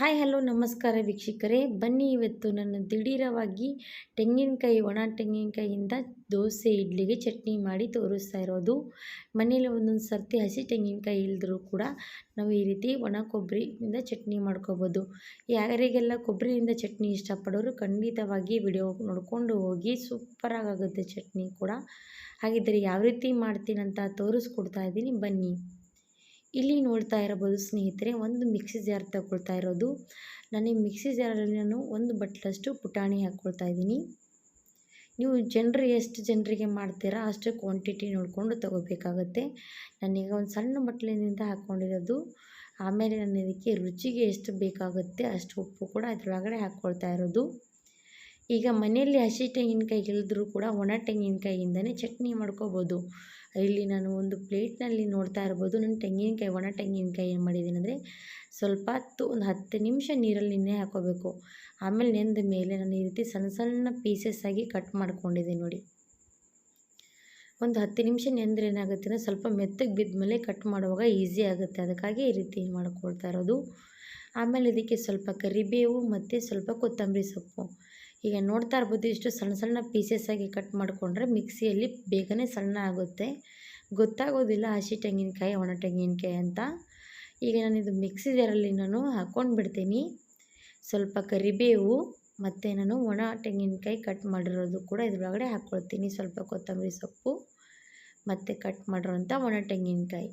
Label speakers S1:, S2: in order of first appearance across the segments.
S1: Hi, hello, ನಮಸ್ಕಾರ ವೀಕ್ಷಕರೇ. ಬನ್ನಿ ಇವತ್ತು ನನ್ನ ದಿಢೀರವಾಗಿ ತೆಂಗಿನಕಾಯಿ, ಒಣ ತೆಂಗಿನಕಾಯಿಯಿಂದ ದೋಸೆ, ಇಡ್ಲಿಗೆ ಚಟ್ನಿ ಮಾಡಿ ತೋರಿಸ್ತಾ ಇರೋದು. ಮನೇಲಿ ಒಂದೊಂದು ಸರ್ತಿ ಹಸಿ ತೆಂಗಿನಕಾಯಿ ಇಲ್ಲದರೂ ಕೂಡ ನಾವು ಈ ರೀತಿ ಒಣ ಕೊಬ್ಬರಿಯಿಂದ ಚಟ್ನಿ ಮಾಡ್ಕೋಬೋದು. ಯಾರಿಗೆಲ್ಲ ಕೊಬ್ಬರಿಯಿಂದ ಚಟ್ನಿ ಇಷ್ಟಪಡೋರು ಖಂಡಿತವಾಗಿ ವಿಡಿಯೋ ನೋಡಿಕೊಂಡು ಹೋಗಿ ಸೂಪರಾಗುತ್ತೆ ಚಟ್ನಿ ಕೂಡ. ಹಾಗಿದ್ದರೆ ಯಾವ ರೀತಿ ಮಾಡ್ತೀನಂತ ತೋರಿಸ್ಕೊಡ್ತಾ ಇದ್ದೀನಿ. ಬನ್ನಿ. ಇಲ್ಲಿ ನೋಡ್ತಾ ಇರಬಹುದು ಸ್ನೇಹಿತರೆ, ಒಂದು ಮಿಕ್ಸಿ ಜಾರ್ ತಗೊಳ್ತಾ ಇರೋದು. ನನಗೆ ಮಿಕ್ಸಿ ಜಾರಲ್ಲಿ ನಾನು ಒಂದು ಬಟ್ಲಷ್ಟು ಪುಟಾಣಿ ಹಾಕ್ಕೊಳ್ತಾ ಇದ್ದೀನಿ. ನೀವು ಜನರು ಎಷ್ಟು ಜನರಿಗೆ ಮಾಡ್ತೀರಾ ಅಷ್ಟು ಕ್ವಾಂಟಿಟಿ ನೋಡಿಕೊಂಡು ತಗೋಬೇಕಾಗತ್ತೆ. ನಾನೀಗ ಒಂದು ಸಣ್ಣ ಬಟ್ಲಿನಿಂದ ಹಾಕ್ಕೊಂಡಿರೋದು ಆಮೇಲೆ ನಾನು ಇದಕ್ಕೆ ರುಚಿಗೆ ಎಷ್ಟು ಬೇಕಾಗುತ್ತೆ ಅಷ್ಟು ಉಪ್ಪು ಕೂಡ ಅದರೊಳಗಡೆ ಹಾಕ್ಕೊಳ್ತಾ ಇರೋದು. ಈಗ ಮನೆಯಲ್ಲಿ ಹಸಿ ತೆಂಗಿನಕಾಯಿ ಇಲ್ಲದ್ರೂ ಕೂಡ ಒಣ ತೆಂಗಿನಕಾಯಿಯಿಂದನೇ ಚಟ್ನಿ ಮಾಡ್ಕೋಬೋದು. ಇಲ್ಲಿ ನಾನು ಒಂದು ಪ್ಲೇಟ್ನಲ್ಲಿ ನೋಡ್ತಾ ಇರ್ಬೋದು. ನಾನು ತೆಂಗಿನಕಾಯಿ, ಒಣ ತೆಂಗಿನಕಾಯಿ ಏನು ಮಾಡಿದ್ದೀನಿ ಅಂದರೆ ಸ್ವಲ್ಪ ಹೊತ್ತು ಒಂದು ಹತ್ತು ನಿಮಿಷ ನೀರಲ್ಲಿ ನೆನೆ ಹಾಕೋಬೇಕು. ಆಮೇಲೆ ನೆಂದ ಮೇಲೆ ನಾನು ಈ ರೀತಿ ಸಣ್ಣ ಸಣ್ಣ ಪೀಸಸ್ ಆಗಿ ಕಟ್ ಮಾಡ್ಕೊಂಡಿದ್ದೀನಿ ನೋಡಿ. ಒಂದು ಹತ್ತು ನಿಮಿಷ ನೆಂದ್ರೆ ಏನಾಗುತ್ತೆ ಅಂದರೆ ಸ್ವಲ್ಪ ಮೆತ್ತಗೆ ಬಿದ್ದ ಮೇಲೆ ಕಟ್ ಮಾಡುವಾಗ ಈಸಿ ಆಗುತ್ತೆ. ಅದಕ್ಕಾಗಿ ಈ ರೀತಿ ಮಾಡ್ಕೊಳ್ತಾ ಇರೋದು. ಆಮೇಲೆ ಇದಕ್ಕೆ ಸ್ವಲ್ಪ ಕರಿಬೇವು ಮತ್ತು ಸ್ವಲ್ಪ ಕೊತ್ತಂಬರಿ ಸೊಪ್ಪು. ಈಗ ನೋಡ್ತಾ ಇರ್ಬೋದು, ಇಷ್ಟು ಸಣ್ಣ ಸಣ್ಣ ಪೀಸಸ್ ಆಗಿ ಕಟ್ ಮಾಡಿಕೊಂಡ್ರೆ ಮಿಕ್ಸಿಯಲ್ಲಿ ಬೇಗನೆ ಸಣ್ಣ ಆಗುತ್ತೆ. ಗೊತ್ತಾಗೋದಿಲ್ಲ ಹಸಿ ತೆಂಗಿನಕಾಯಿ, ಒಣ ತೆಂಗಿನಕಾಯಿ ಅಂತ. ಈಗ ನಾನು ಇದು ಮಿಕ್ಸಿ ಜಾರಲ್ಲಿ ನಾನು ಹಾಕ್ಕೊಂಡು ಬಿಡ್ತೀನಿ. ಸ್ವಲ್ಪ ಕರಿಬೇವು ಮತ್ತು ನಾನು ಒಣ ತೆಂಗಿನಕಾಯಿ ಕಟ್ ಮಾಡಿರೋದು ಕೂಡ ಇದ್ರೊಳಗಡೆ ಹಾಕ್ಕೊಳ್ತೀನಿ. ಸ್ವಲ್ಪ ಕೊತ್ತಂಬರಿ ಸೊಪ್ಪು ಮತ್ತು ಕಟ್ ಮಾಡಿರೋಂಥ ಒಣ ತೆಂಗಿನಕಾಯಿ.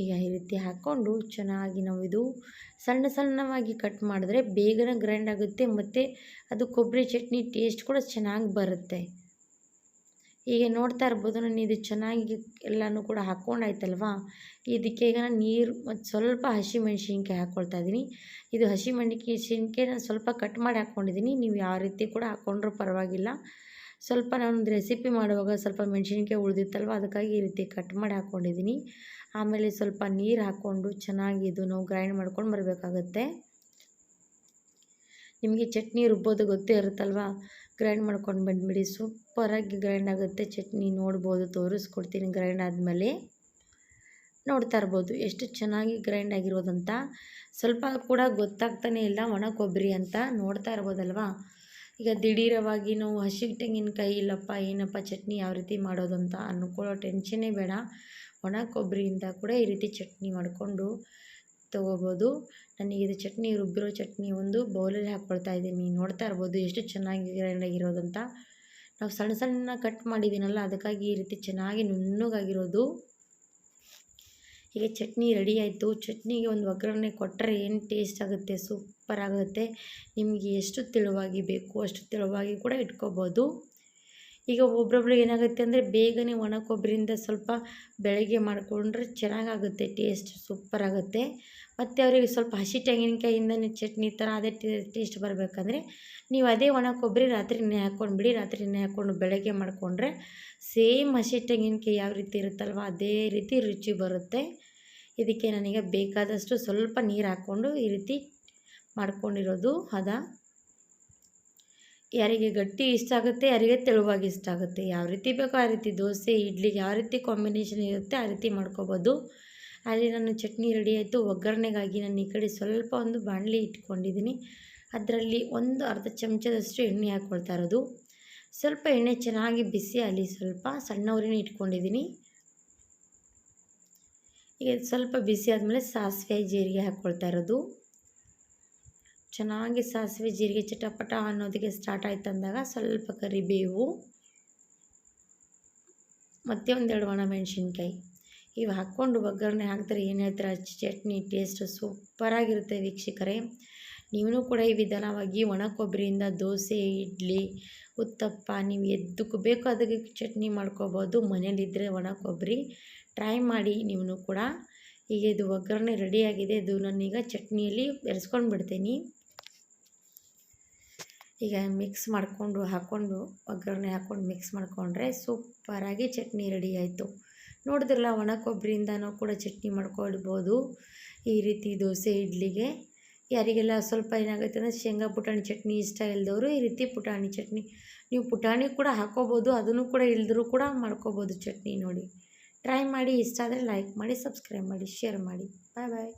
S1: ಈಗ ಈ ರೀತಿ ಹಾಕ್ಕೊಂಡು ಚೆನ್ನಾಗಿ ನಾವು ಇದು ಸಣ್ಣ ಸಣ್ಣವಾಗಿ ಕಟ್ ಮಾಡಿದ್ರೆ ಬೇಗನೆ ಗ್ರೈಂಡ್ ಆಗುತ್ತೆ ಮತ್ತು ಅದು ಕೊಬ್ಬರಿ ಚಟ್ನಿ ಟೇಸ್ಟ್ ಕೂಡ ಚೆನ್ನಾಗಿ ಬರುತ್ತೆ. ಈಗ ನೋಡ್ತಾ ಇರ್ಬೋದು, ನಾನು ಇದು ಚೆನ್ನಾಗಿ ಎಲ್ಲನೂ ಕೂಡ ಹಾಕ್ಕೊಂಡಾಯ್ತಲ್ವಾ? ಇದಕ್ಕೆ ಈಗ ನಾನು ನೀರು ಮತ್ತು ಸ್ವಲ್ಪ ಹಸಿ ಮೆಣಸಿನ್ಕಾಯಿ ಹಾಕ್ಕೊಳ್ತಾ ಇದ್ದೀನಿ ಇದು ಹಸಿ ಮೆಣಸಿನ್ಕಾಯಿ ನಾನು ಸ್ವಲ್ಪ ಕಟ್ ಮಾಡಿ ಹಾಕ್ಕೊಂಡಿದ್ದೀನಿ ನೀವು ಯಾವ ರೀತಿ ಕೂಡ ಹಾಕ್ಕೊಂಡ್ರೂ ಪರವಾಗಿಲ್ಲ. ಸ್ವಲ್ಪ ನಾನೊಂದು ರೆಸಿಪಿ ಮಾಡುವಾಗ ಸ್ವಲ್ಪ ಮೆಣಸಿನ್ಕಾಯಿ ಉಳಿದಿತ್ತಲ್ವ, ಅದಕ್ಕಾಗಿ ಈ ರೀತಿ ಕಟ್ ಮಾಡಿ ಹಾಕ್ಕೊಂಡಿದ್ದೀನಿ ಆಮೇಲೆ ಸ್ವಲ್ಪ ನೀರು ಹಾಕ್ಕೊಂಡು ಚೆನ್ನಾಗಿ ಇದು ನಾವು ಗ್ರೈಂಡ್ ಮಾಡ್ಕೊಂಡು ಬರಬೇಕಾಗತ್ತೆ. ನಿಮಗೆ ಚಟ್ನಿ ರುಬ್ಬೋದು ಗೊತ್ತೇ ಇರುತ್ತಲ್ವ? ಗ್ರೈಂಡ್ ಮಾಡ್ಕೊಂಡು ಬಂದುಬಿಡಿ, ಸೂಪರಾಗಿ ಗ್ರೈಂಡ್ ಆಗುತ್ತೆ. ಚಟ್ನಿ ನೋಡ್ಬೋದು, ತೋರಿಸ್ಕೊಡ್ತೀನಿ ಗ್ರೈಂಡ್ ಆದಮೇಲೆ. ನೋಡ್ತಾ ಇರ್ಬೋದು, ಎಷ್ಟು ಚೆನ್ನಾಗಿ ಗ್ರೈಂಡ್ ಆಗಿರೋದಂತ. ಸ್ವಲ್ಪ ಕೂಡ ಗೊತ್ತಾಗ್ತಾನೆ ಇಲ್ಲ, ಒಣ ಕೊಬ್ಬರಿ ಅಂತ ನೋಡ್ತಾ ಇರ್ಬೋದಲ್ವಾ? ಈಗ ದಿಢೀರವಾಗಿ ನಾವು, ಹಸಿ ತೆಂಗಿನಕಾಯಿ, ಇಲ್ಲಪ್ಪ, ಏನಪ್ಪ, ಚಟ್ನಿ ಯಾವ ರೀತಿ ಮಾಡೋದು ಅಂತ ಅನ್ಕೊಳ್ಳೋ ಟೆನ್ಷನ್ನೇ ಬೇಡ. ಒಣ ಕೊಬ್ಬರಿಯಿಂದ ಕೂಡ ಈ ರೀತಿ ಚಟ್ನಿ ಮಾಡಿಕೊಂಡು ತೊಗೋಬೋದು. ನನಗೆ ಇದು ಚಟ್ನಿ, ರುಬ್ಬಿರೋ ಚಟ್ನಿ ಒಂದು ಬೌಲಲ್ಲಿ ಹಾಕ್ಕೊಳ್ತಾ ಇದ್ದೀನಿ. ನೋಡ್ತಾ ಇರ್ಬೋದು ಎಷ್ಟು ಚೆನ್ನಾಗಿ ಗ್ರೈಂಡ್ ಆಗಿರೋದಂತ ನಾವು ಸಣ್ಣ ಸಣ್ಣ ಕಟ್ ಮಾಡಿದ್ದೀನಲ್ಲ, ಅದಕ್ಕಾಗಿ ಈ ರೀತಿ ಚೆನ್ನಾಗಿ ನುಣ್ಣಗಾಗಿರೋದು. ಈಗ ಚಟ್ನಿ ರೆಡಿ ಆಯಿತು. ಚಟ್ನಿಗೆ ಒಂದು ಒಗ್ಗರಣೆ ಕೊಟ್ಟರೆ ಏನು ಟೇಸ್ಟ್ ಆಗುತ್ತೆ? ಸೂಪರ್ ಆಗುತ್ತೆ. ನಿಮಗೆ ಎಷ್ಟು ತೆಳುವಾಗಿ ಬೇಕು ಅಷ್ಟು ತೆಳುವಾಗಿ ಕೂಡ ಇಟ್ಕೋಬೋದು. ಈಗ ಒಬ್ರೊಬ್ರಿಗೆ ಏನಾಗುತ್ತೆ ಅಂದರೆ ಬೇಗನೆ ಒಣ ಕೊಬ್ಬರಿಯಿಂದ ಸ್ವಲ್ಪ ಬೆಳಗ್ಗೆ ಮಾಡಿಕೊಂಡ್ರೆ ಚೆನ್ನಾಗಾಗುತ್ತೆ ಟೇಸ್ಟ್ ಸೂಪರ್ ಆಗುತ್ತೆ ಮತ್ತು ಅವರಿಗೆ ಸ್ವಲ್ಪ ಹಸಿ ತೆಂಗಿನಕಾಯಿಂದನೇ ಚಟ್ನಿ ಥರ ಅದೇ ಟೇಸ್ಟ್ ಬರಬೇಕಂದ್ರೆ ನೀವು ಅದೇ ಒಣ ಕೊಬ್ಬರಿ ರಾತ್ರಿ ನೆನೆ ಹಾಕ್ಕೊಂಡು ಬಿಡಿ ರಾತ್ರಿ ಹಾಕ್ಕೊಂಡು ಬೆಳಗ್ಗೆ ಮಾಡಿಕೊಂಡ್ರೆ ಸೇಮ್ ಹಸಿ ತೆಂಗಿನಕಾಯಿ ಯಾವ ರೀತಿ ಇರುತ್ತಲ್ವ ಅದೇ ರೀತಿ ರುಚಿ ಬರುತ್ತೆ. ಇದಕ್ಕೆ ನನಗೆ ಬೇಕಾದಷ್ಟು ಸ್ವಲ್ಪ ನೀರು ಹಾಕ್ಕೊಂಡು ಈ ರೀತಿ ಮಾಡ್ಕೊಂಡಿರೋದು ಹದ. ಯಾರಿಗೆ ಗಟ್ಟಿ ಇಷ್ಟ ಆಗುತ್ತೆ, ಯಾರಿಗೆ ತೆಳುವಾಗಿ ಇಷ್ಟ ಆಗುತ್ತೆ. ಯಾವ ರೀತಿ ಬೇಕೋ ಆ ರೀತಿ ದೋಸೆ ಇಡ್ಲಿಗೆ ಯಾವ ರೀತಿ ಕಾಂಬಿನೇಷನ್ ಇರುತ್ತೆ, ಆ ರೀತಿ ಮಾಡ್ಕೋಬೋದು. ಅಲ್ಲಿ ನಾನು ಚಟ್ನಿ ರೆಡಿ ಆಯಿತು. ಒಗ್ಗರಣೆಗಾಗಿ ನಾನು ಈ ಕಡೆ ಸ್ವಲ್ಪ ಒಂದು ಬಾಣಲಿ ಇಟ್ಕೊಂಡಿದ್ದೀನಿ. ಅದರಲ್ಲಿ ಒಂದು ಅರ್ಧ ಚಮಚದಷ್ಟು ಎಣ್ಣೆ ಹಾಕ್ಕೊಳ್ತಾ ಇರೋದು. ಸ್ವಲ್ಪ ಎಣ್ಣೆ ಚೆನ್ನಾಗಿ ಬಿಸಿ ಅಲ್ಲಿ ಸ್ವಲ್ಪ ಸಣ್ಣ ಇಟ್ಕೊಂಡಿದ್ದೀನಿ. ಈಗ ಸ್ವಲ್ಪ ಬಿಸಿ ಆದಮೇಲೆ ಸಾಸಿವೆ, ಜೀರಿಗೆ ಹಾಕ್ಕೊಳ್ತಾ ಇರೋದು. ಚೆನ್ನಾಗಿ ಸಾಸಿವೆ ಜೀರಿಗೆ ಚಟಪಟ ಅನ್ನೋದಕ್ಕೆ ಸ್ಟಾರ್ಟ್ ಆಯ್ತು ಅಂದಾಗ ಸ್ವಲ್ಪ ಕರಿಬೇವು, ಮತ್ತು ಒಂದೆರಡು ಒಣ ಮೆಣಸಿನ್ಕಾಯಿ ಇವು ಹಾಕ್ಕೊಂಡು ಒಗ್ಗರಣೆ ಹಾಕ್ತಾರೆ ಏನು ಹೇಳ್ತಾರೆ? ಚಟ್ನಿ ಟೇಸ್ಟ್ ಸೂಪರಾಗಿರುತ್ತೆ ವೀಕ್ಷಕರೇ. ನೀವೂ ಕೂಡ ಈ ವಿಧಾನವಾಗಿ ಒಣ ಕೊಬ್ಬರಿಯಿಂದ ದೋಸೆ, ಇಡ್ಲಿ, ಉತ್ತಪ್ಪ, ನೀವು ಎದ್ದಕ್ಕೂ ಬೇಕು ಅದಕ್ಕೆ ಚಟ್ನಿ ಮಾಡ್ಕೋಬೋದು. ಮನೇಲಿದ್ದರೆ ಒಣ ಕೊಬ್ಬರಿ ಟ್ರೈ ಮಾಡಿ ನೀವು ಕೂಡ. ಈಗ ಇದು ಒಗ್ಗರಣೆ ರೆಡಿಯಾಗಿದೆ ಇದು ನಾನೀಗ ಚಟ್ನಿಯಲ್ಲಿ ಬೆರೆಸ್ಕೊಂಡು ಬಿಡ್ತೀನಿ ಈಗ ಮಿಕ್ಸ್ ಮಾಡಿಕೊಂಡು ಹಾಕ್ಕೊಂಡು ಒಗ್ಗರಣೆ ಹಾಕ್ಕೊಂಡು ಮಿಕ್ಸ್ ಮಾಡಿಕೊಂಡ್ರೆ ಸೂಪರಾಗಿ ಚಟ್ನಿ ರೆಡಿ ಆಯಿತು. ನೋಡಿದ್ರಲ್ಲ, ಒಣ ಕೊಬ್ಬರಿಯಿಂದನೂ ಕೂಡ ಚಟ್ನಿ ಮಾಡ್ಕೊಳ್ಬೋದು. ಈ ರೀತಿ ದೋಸೆ, ಇಡ್ಲಿಗೆ. ಯಾರಿಗೆಲ್ಲ ಸ್ವಲ್ಪ ಏನಾಗುತ್ತೆ ಅಂದರೆ ಶೇಂಗಾ ಪುಟಾಣಿ ಚಟ್ನಿ ಇಷ್ಟ ಇಲ್ಲದವರು ಈ ರೀತಿ ಪುಟಾಣಿ ಚಟ್ನಿ. ನೀವು ಪುಟಾಣಿ ಕೂಡ ಹಾಕ್ಕೋಬೋದು ಅದನ್ನು ಕೂಡ ಇಲ್ದರೂ ಕೂಡ ಮಾಡ್ಕೋಬೋದು ಚಟ್ನಿ ನೋಡಿ. ಟ್ರೈ ಮಾಡಿ, ಇಷ್ಟ ಆದರೆ ಲೈಕ್ ಮಾಡಿ ಸಬ್ಸ್ಕ್ರೈಬ್ ಮಾಡಿ ಶೇರ್ ಮಾಡಿ. ಬಾಯ್ ಬಾಯ್